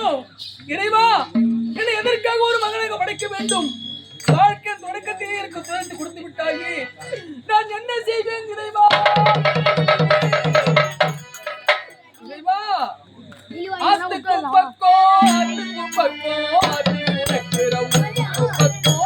ஐயோ இறைவா என்னை எதற்காக ஒரு மகனாக படைக்க வேண்டும்? வாழ்க்கை தொடக்கத்தையே எனக்கு துரத்து கொடுத்து விட்டாயே. நான் என்ன செய்வேன் இறைவா? இறைவா ஆத்துக்கும் பக்கம் ஆத்துக்கும் பக்கம் ஆத்து இருக்கிற பக்கம்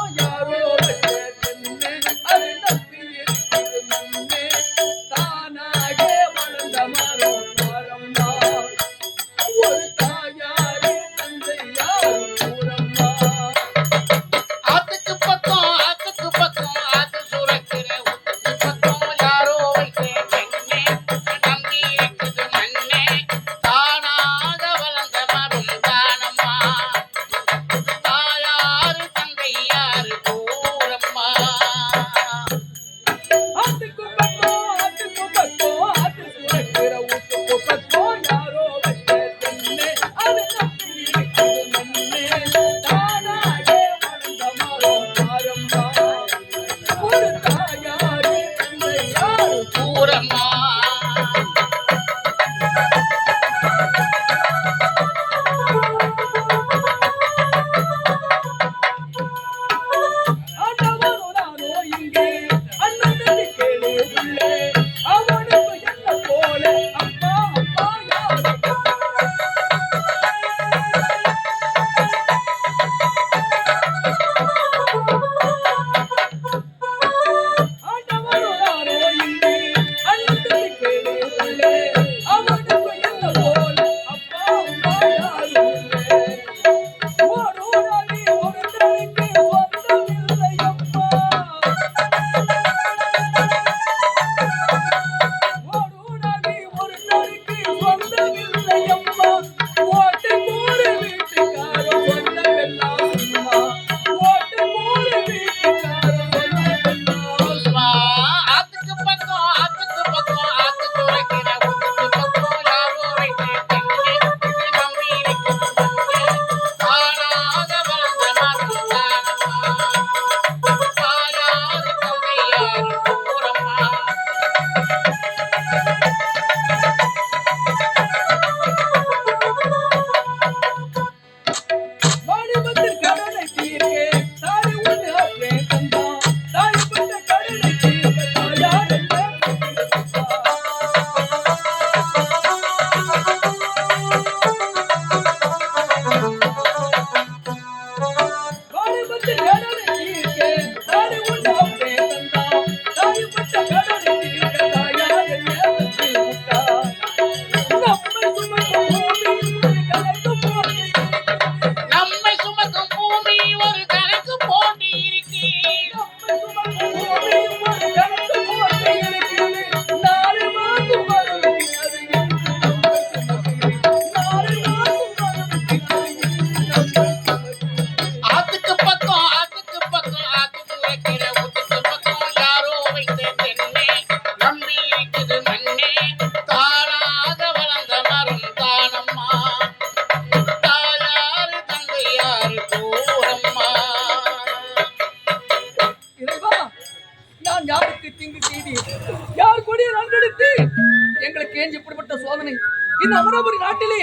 இந்த அமராபுரி நாட்டிலே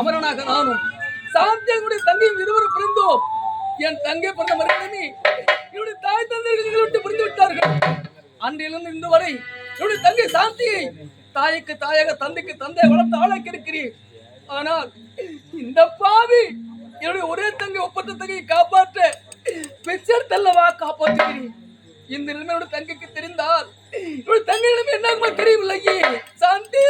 அமரனாக நானும் சாந்தியனுடைய தங்கையும் இருவரும் பிறந்தோம். என் தங்கை பிறந்த மருத்துவமனை என்னுடைய தாய் தந்தைகள் விட்டு பிரிந்து விட்டார்கள். அன்றிலிருந்து இன்று வரை என்னுடைய தங்கை சாந்தியை தாய்க்கு தாயாக தந்தைக்கு தந்தை வளர்த்து ஆளாக்கி இருக்கிறேன். ஆனால் இந்த பாவி என்னுடைய ஒரே தங்கை ஒப்பற்ற தங்கையை காப்பாற்ற பெச்சர் தள்ளவா காப்பாற்றுகிறேன். இந்த நிலைமையோட தங்கைக்கு தெரிந்தால் என்னோட தங்கையிடமே என்ன தெரியவில்லையே சாந்தி!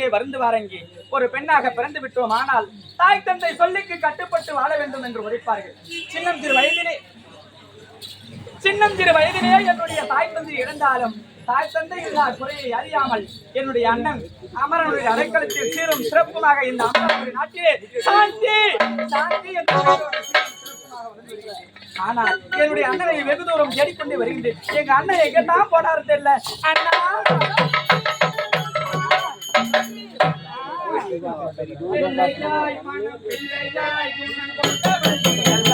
வந்து வருந்து வாரங்கி. ஒரு பெண்ணாக பிறந்து விட்டோம். ஆனால் தாய் தந்தை சொல்லிக்கு கட்டுப்பட்டு வாழ வேண்டும் என்று உரைப்பார்கள் சின்னம் திரு வயதிலே சின்னம் திரு வயதிலே என்னுடைய தாய் தந்தை இழந்தாலும் தாய் தந்தை இல்லாத குறையை அறியாமல் என்னுடைய அண்ணன் அமரனுடைய அடைக்கலத்தில் சீரும் சிறப்புமாக இந்த அமரனுடைய நாட்டிலே சாந்தி சாந்தி என்ற ஆனால் என்னுடைய அண்ணனை வெகு தூரம் தேடிக்கொண்டே வருகின்றேன். எங்க அண்ணன் எங்க தான் போனாரு தெரியல. அண்ணா! பிள்ளையாய் மனம் பிள்ளையாய் குணம் கொண்டவன்.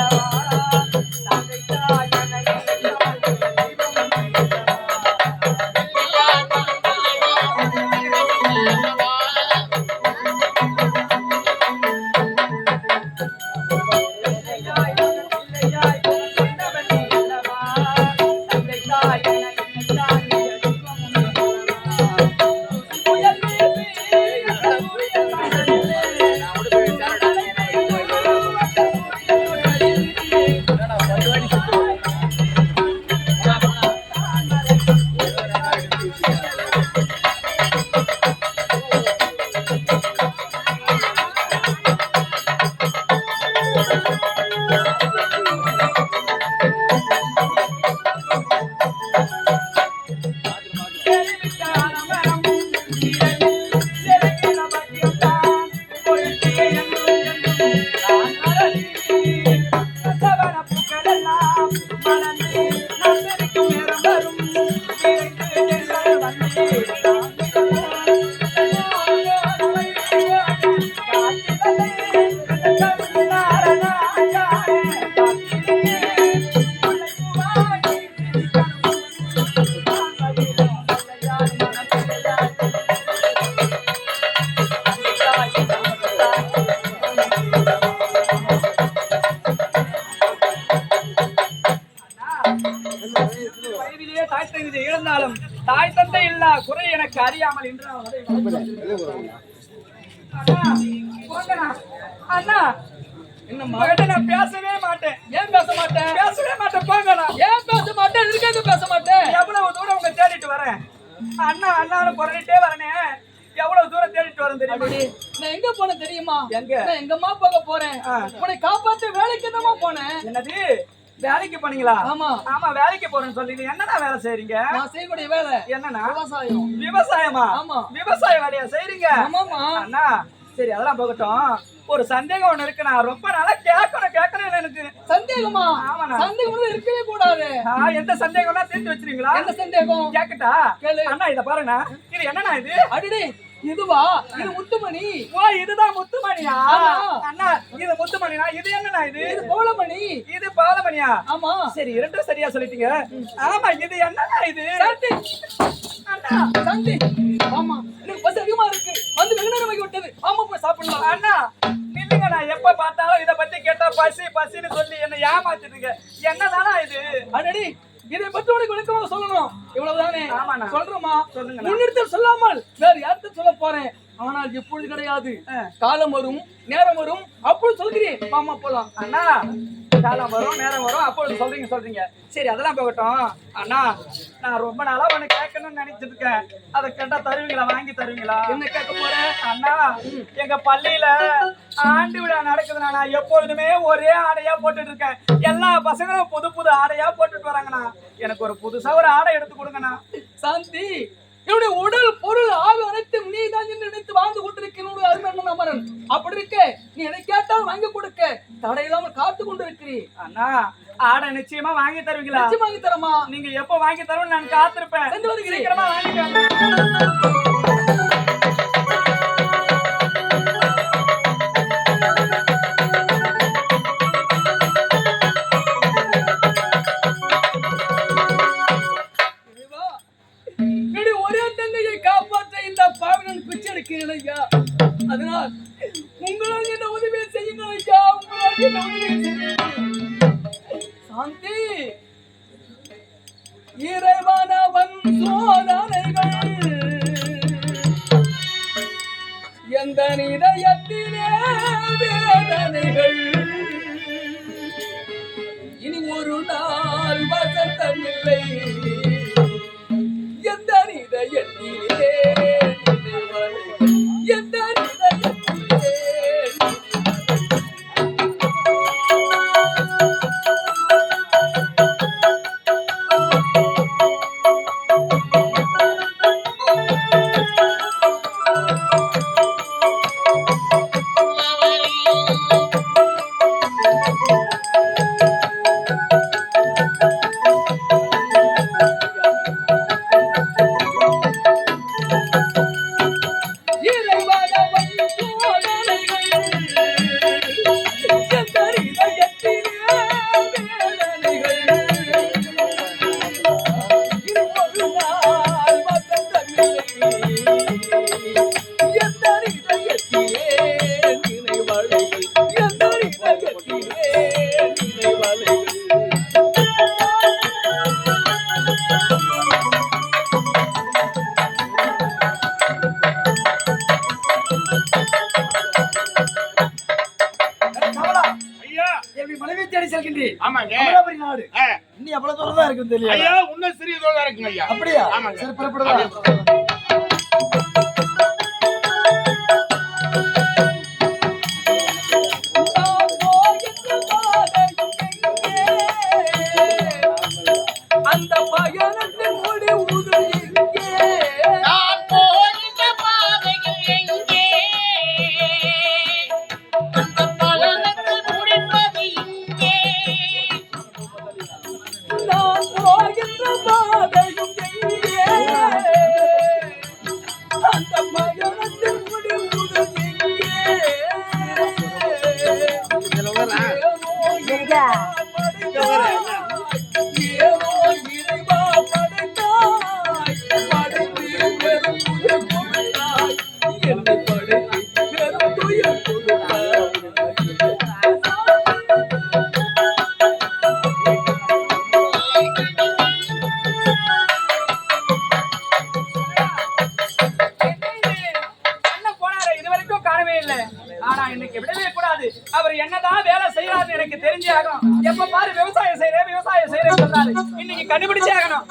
அண்ணா உங்ககிட்ட நான் பேசவே மாட்டேன். ஏன் பேச மாட்டேன்? பேசவே மாட்டேன் போங்கண்ணா ஏன் பேச மாட்டேன்? இருக்காது பேச மாட்டேன்? எவ்வளவு தூரம் உங்க தேடிட்டு வரேன்? அண்ணா அண்ணான்னு புறணிட்டே வரனே. எவ்வளவு தூரம் தேடிட்டு வரேன் தெரியுமா? நான் எங்க போனேன் தெரியுமா? எங்க? நான் எங்க அம்மா பார்க்க போறேன். உன்னை காப்பாத்த வேலைக்கு என்னமா போனேன்? என்னது? வேலைக்கு போனீங்களா? ஆமா. ஆமா வேலைக்கு போறேன்னு சொல்றீங்க. என்னண்ணா வேலை செய்றீங்க? நான் செய்யக்கூடிய வேலை என்னண்ணா? விவசாயம். விவசாயமா? ஆமா. விவசாய வேலையா செய்றீங்க? ஆமாமா அண்ணா சரி அதெல்லாம் போகட்டும். ஒரு சந்தேகம் ஒண்ணு இருக்கு. நான் ரொம்ப நாளா கேட்கணும் கேட்கணும் எனக்கு. சந்தேகமா? ஆமாண்ணா. சந்தேகம் இருக்கவே கூடாது. ஆ, எந்த சந்தேகம்னா தீர்த்து வச்சிருக்கீங்களா என்ன சந்தேகம்? கேக்கட்டா? கேளு. அண்ணா இத பாருண்ணா. இது என்னண்ணா இது? அடிடே இதுவா? இது முத்துமணி. ஓ இதுதான் முத்துமணியா? ஆமா. அண்ணா இது முத்துமணியா இது என்னண்ணா இது? இது பௌளமணி இது பாலமணியா? ஆமா. சரி இரண்டும் சரியா சொல்லிட்டீங்க. ஆமா இது என்னண்ணா இது? சந்தி. அண்ணா. சந்தி. ஆமா எனக்கு பசி அதிகமா இருக்கு. வந்து வெகு நேரம் ஆகி விட்டது. ஆமா போய் சாப்பிடலாம். அண்ணா இல்லைங்க நான் எப்ப பார்த்தாலும் இத பத்தி கேட்டா பசி பசின்னு சொல்லி என்ன ஏமாத்திட்டுங்க என்னதானா இது? அடடி இதை பற்றி உனக்கு விளக்கமாக சொல்லணும். இவ்வளவுதானே? ஆமாண்ணா. சொல்றேம்மா சொல்லுங்கண்ணா. முன்னிடத்தில் சொல்லாமல் வேறு யார்கிட்ட சொல்ல போறேன்? ஆனால் இப்பொழுது கிடையாது? காலம் வரும் நேரம் வரும் அப்பொழுது சொல்கிறேன். மாமா போலாம். அண்ணா காலம் வரும் நேரம் வரும் அப்பொழுது சொல்றீங்க சொல்றீங்க. சரி அதெல்லாம் போகட்டும். அண்ணா நான் ரொம்ப நாளா ஒண்ணு கேட்கணும்னு நினைச்சிட்டு இருக்கேன். அதை கேட்டா தருவீங்களா? வாங்கி தருவீங்களா? என்ன கேட்க போற? அண்ணா எங்க பள்ளியில ஆண்டு விழா நடக்குதுண்ணா. நான் எப்பொழுதுமே ஒரே ஆடையா போட்டுட்டு இருக்கேன். எல்லா பசங்களும் புது புது ஆடையா போட்டுட்டு வராங்கண்ணா. எனக்கு ஒரு புதுசா ஒரு ஆடை எடுத்து கொடுங்கண்ணா. சாந்தி என்னுடைய உடல் பொருள் ஆக அனைத்தும் நீ தான் என்று நினைத்து வாழ்ந்து கொண்டிருக்கிறோம் அருமன் அமரன். அப்படி இருக்க நீ எதை கேட்டாலும் வாங்கி கொடுக்க. தடையில்லாமல் காத்து கொண்டிருக்கிறீ அண்ணா ஆடை நிச்சயமா வாங்கி தருவீங்களா? நிச்சயம் வாங்கி தரமா நீங்க எப்ப வாங்கி தருவோம் நான் காத்திருப்பேன். சீக்கிரமா வாங்க. ஐயா அதனால் கண்டுபிடிச்சே ஆகணும்.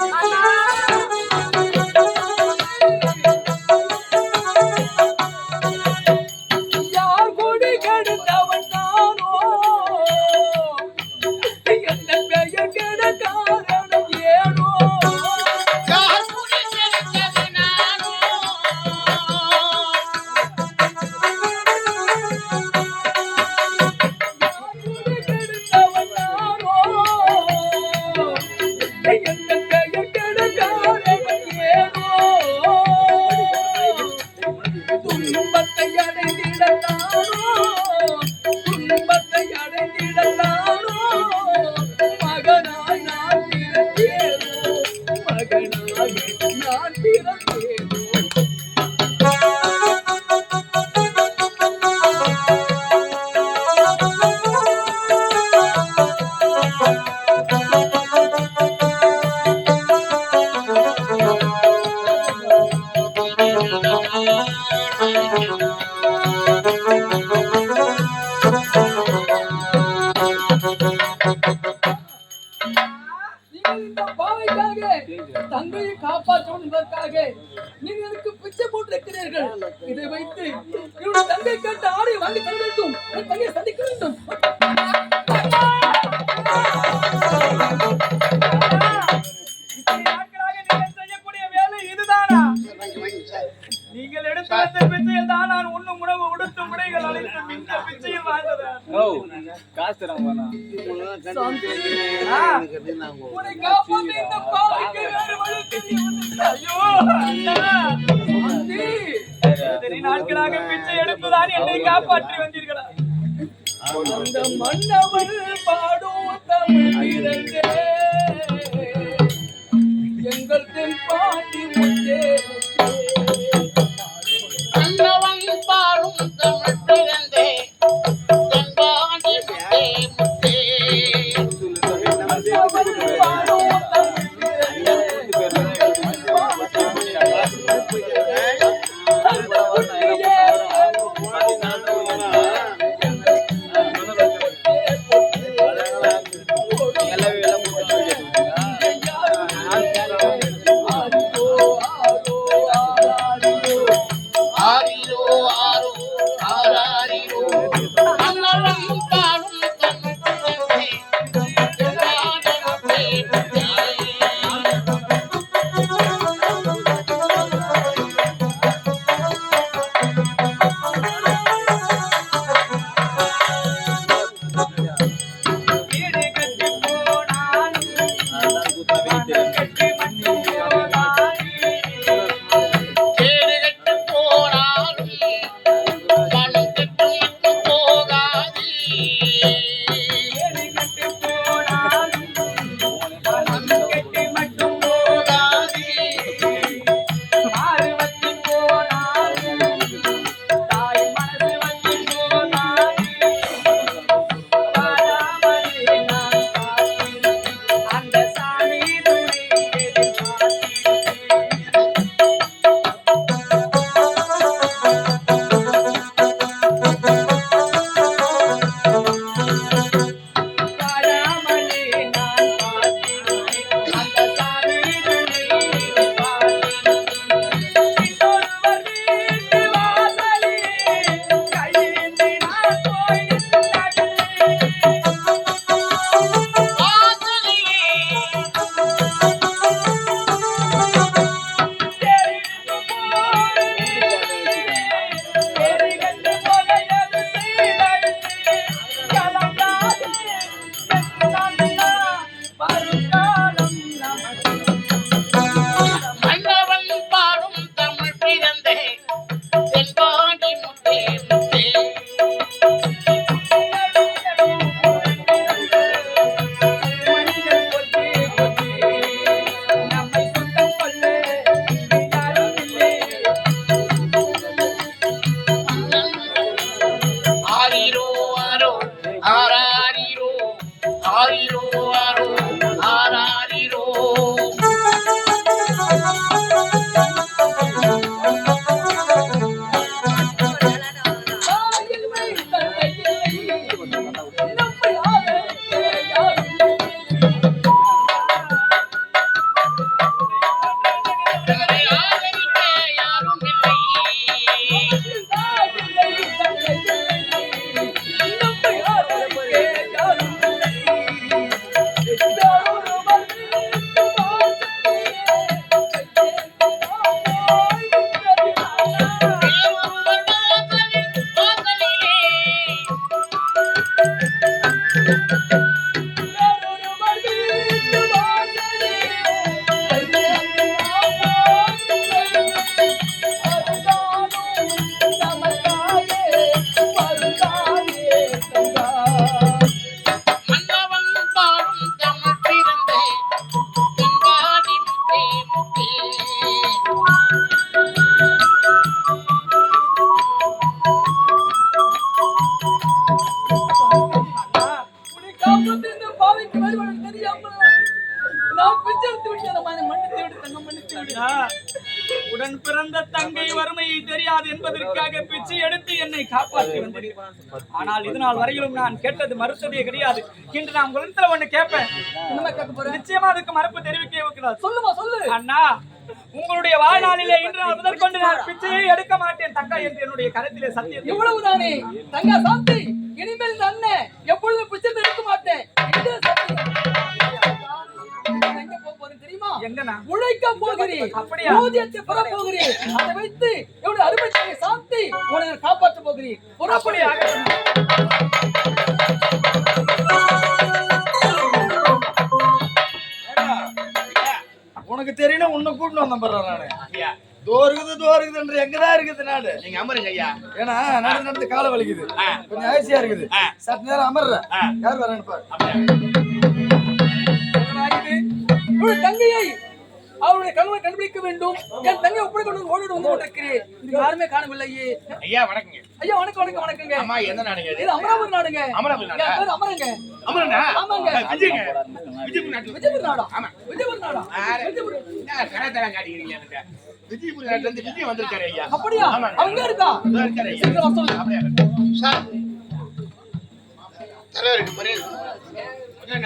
காப்பாற்றவும் என்பதற்காக நீங்கள் எனக்கு பிச்சை போட்டிருக்கிறீர்கள். இதை வைத்து இவருடைய தங்கை கேட்ட ஆடை வாங்கி காப்பாற்றி வந்தீர்களா? அந்த மன்னவன் பாடும் தமிழ் இரண்டே 哎呦！முடியாது என்பதற்காக பிச்சை எடுத்து என்னை காப்பாற்றி வந்தேன். ஆனால் இது நாள் வரையிலும் நான் கேட்டது மறுத்ததே கிடையாது. இன்று நான் உங்களிடத்துல ஒண்ணு கேட்பேன். நிச்சயமா அதுக்கு மறுப்பு தெரிவிக்க சொல்லுமா சொல்லு. அண்ணா உங்களுடைய வாழ்நாளிலே இன்று நான் முதற்கொண்டு நான் பிச்சையே எடுக்க மாட்டேன். தங்கா என்று என்னுடைய கருத்திலே சத்தியம் இவ்வளவுதானே தங்கா சாந்தி இனிமேல் அண்ணன் எப்பொழுதும் பிச்சை எடுக்க மாட்டேன். தெரியுமா? எங்கண்ணா? உழைக்க போகிறேன். அப்படியா? ஊதியத்தை பெற போகிறேன். அதை வைத்து என்னுடைய அருமை சாந்தி உன்னை காப்பாற்ற போகிறேன். உனக்கு தெரியணும் உன்னை கூட்டிட்டு வந்தேன் பாரு நானு ஐயா தோ இருக்குது தோ இருக்குதுன்ற எங்கதான் இருக்குது நாடு நீங்க அமருங்க ஐயா. ஏன்னா நடந்து நடந்து காலை வலிக்குது. கொஞ்சம் ஆசியா இருக்குது. சற்று நேரம் அமர்ற. யார் வரேன்னு பாரு. என்னுடைய தங்கையை அவருடைய கனவை கண்டுபிடிக்க வேண்டும். என் தங்கை ஒப்படை கொண்டு ஓடி வந்து கொண்டிருக்கிறேன் இது யாருமே காணவில்லையே. ஐயா வணக்கங்க. ஐயா வணக்கம் வணக்கம் வணக்கங்க. அம்மா எந்த நாடுங்க இது? அமராவதி நாடுங்க. அமராவதி நாடா? பேர் அமரங்க. அமரண்ணா ஆமாங்க. விஜய்ங்க. விஜயபுரி நாட்டுல விஜயபுரி நாடா? ஆமா. விஜயபுரி நாடா. விஜயபுரி. என்ன கலாச்சாரம் காட்டிக்கிறீங்க விஜயபுரி நாட்டுல இருந்து விஜய் வந்திருக்காரு ஐயா. அப்படியா. அவங்க இருக்கா? இருக்காரு ஐயா. சீக்கிரம் வர சொல்லு அப்படியா சார் மரியாதை